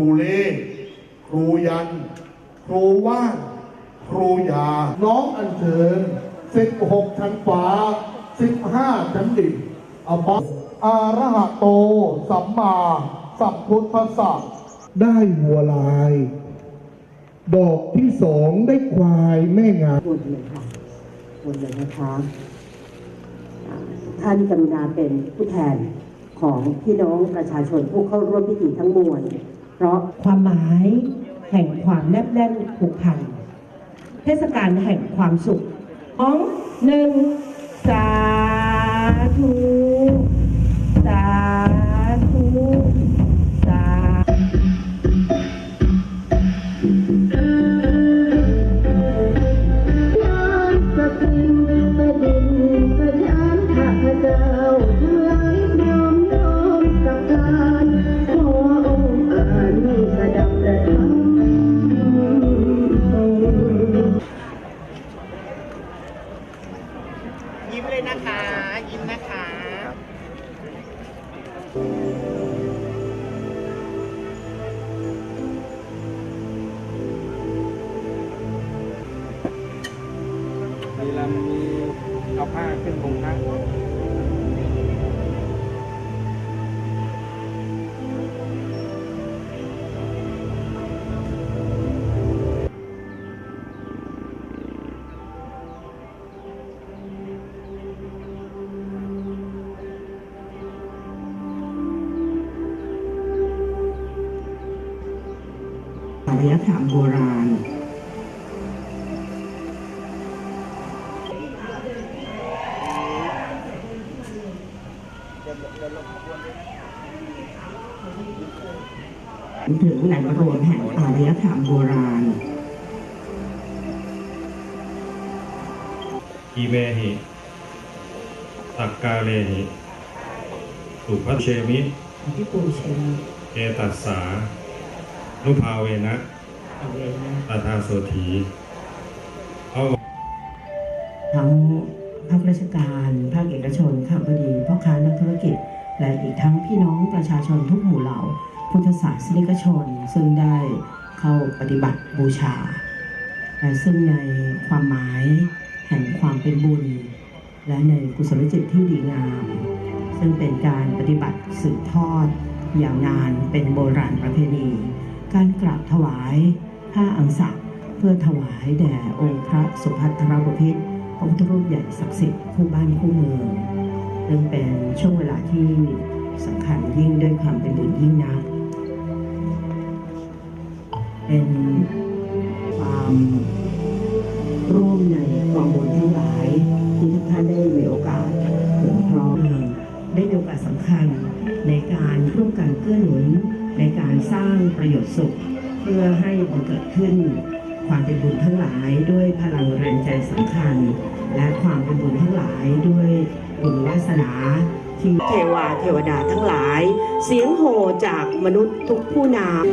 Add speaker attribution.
Speaker 1: ครูเล่ครูยัน ครูว่านครูยา น้องอัญเชิญสิบหกชั้นฟ้าสิบห้าชั้นดินอบัตอาระหะโต สัมมาสัมพุทธสสะได้วัวลาย ดอกที่สองได้ควายแม่งาม
Speaker 2: วนเลยค่ะวนเลยนะคะท่านกรุณาเป็นผู้แทนของพี่น้องประชาชนผู้เข้าร่วมพิธีทั้งมวล เพราะความหมายแห่งความแนบแน่นผูกพัน เทศกาลแห่งความสุขของหนึ่งสาธุ
Speaker 3: เลยนะ
Speaker 4: คะ ยิ้มนะคะ
Speaker 5: มีลำมีเอาผ้าขึ้นบงพระา
Speaker 2: รยธรรมโบราณ ถึงแหล่งรวมแห่งอารยธรรมโบราณ
Speaker 6: อีเมหิตักกาเลหิสุภเชมิ
Speaker 2: ที่ปูเชน
Speaker 6: เอตัสสา นุภาเวนะ
Speaker 2: เอาเวนะ
Speaker 6: ตาทาโสถีเอา
Speaker 2: ทั้งภาคราชการภาคเอกชนข้าบดีพ่อค้านักธุรกิจ และอีกทั้งพี่น้องประชาชนทุกหมู่เหล่า พุทธศาสนิกชน ซึ่งได้เข้าปฏิบัติบูชา และซึ่งในความหมายแห่งความเป็นบุญ และในกุศลจิตที่ดีงาม ซึ่งเป็นการปฏิบัติสืบทอด อย่างนานเป็นโบราณประเพณี การกราบถวายผ้าอังสะเพื่อถวายแด่องค์พระสุภัทรบพิตรพระพุทธรูปใหญ่ศักดิ์สิทธิ์คู่บ้านคู่เมืองซึ่งเป็นช่วงเวลาที่สำคัญยิ่งด้วยความเป็นบุญยิ่งนัก เป็นความ รสร้างประโยชน์สุข เพื่อให้บังเกิดขึ้น ความเป็นบุญทั้งหลายด้วยพลังแรงใจสำคัญ และความเป็นบุญทั้งหลายด้วยบุญวาสนาที่เทวาเทวดาทั้งหลาย เสียงโห่จากมนุษย์ทุกผู้นาม